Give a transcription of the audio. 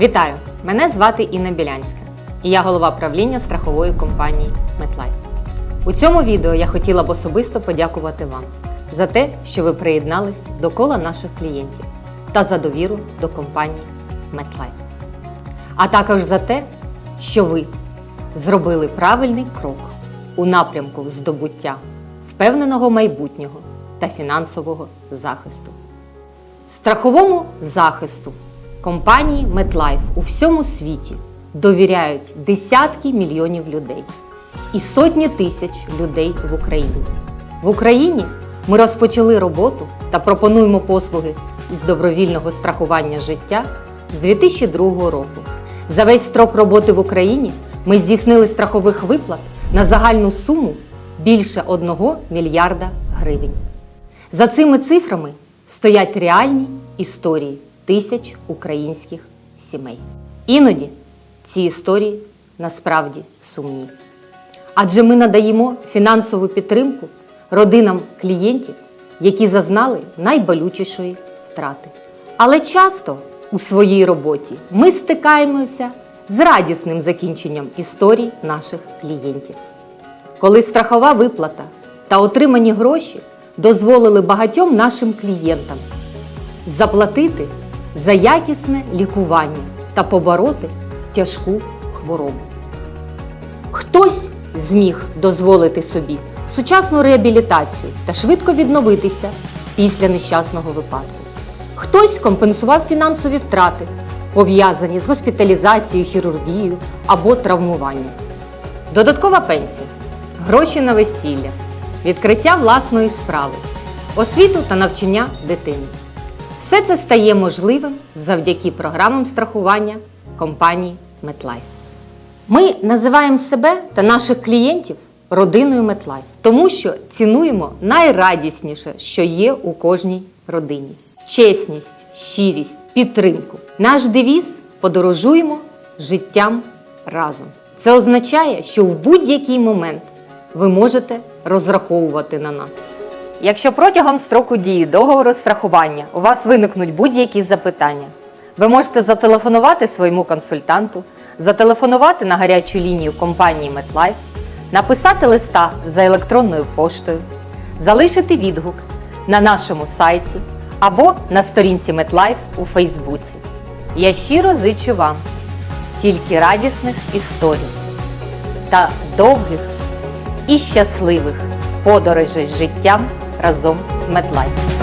Вітаю! Мене звати Інна Білянська, і я голова правління страхової компанії MetLife. У цьому відео я хотіла б особисто подякувати вам за те, що ви приєднались до кола наших клієнтів та за довіру до компанії MetLife. А також за те, що ви зробили правильний крок у напрямку здобуття впевненого майбутнього та фінансового захисту. Страховому захисту компанії MetLife у всьому світі довіряють десятки мільйонів людей і сотні тисяч людей в Україні. В Україні ми розпочали роботу та пропонуємо послуги із добровільного страхування життя з 2002 року. За весь строк роботи в Україні ми здійснили страхових виплат на загальну суму більше 1 мільярда гривень. За цими цифрами стоять реальні історії тисяч українських сімей. Іноді ці історії насправді сумні. Адже ми надаємо фінансову підтримку родинам клієнтів, які зазнали найболючішої втрати. Але часто у своїй роботі ми стикаємося з радісним закінченням історій наших клієнтів коли страхова виплата та отримані гроші дозволили багатьом нашим клієнтам заплатити за якісне лікування та побороти тяжку хворобу. Хтось зміг дозволити собі сучасну реабілітацію та швидко відновитися після нещасного випадку. Хтось компенсував фінансові втрати, пов'язані з госпіталізацією, хірургією або травмуванням. Додаткова пенсія, гроші на весілля, відкриття власної справи, освіту та навчання дитини. Все це стає можливим завдяки програмам страхування компанії MetLife. Ми називаємо себе та наших клієнтів родиною MetLife, тому що цінуємо найрадісніше, що є у кожній родині: чесність, щирість, підтримку. Наш девіз подорожуємо життям разом. Це означає, що в будь-який момент ви можете розраховувати на нас. Якщо протягом строку дії договору страхування у вас виникнуть будь-які запитання, ви можете зателефонувати своєму консультанту, зателефонувати на гарячу лінію компанії MetLife, написати листа за електронною поштою, залишити відгук на нашому сайті або на сторінці MetLife у Фейсбуці. Я щиро зичу вам тільки радісних історій та довгих і щасливих подорожей життям разом з MetLife.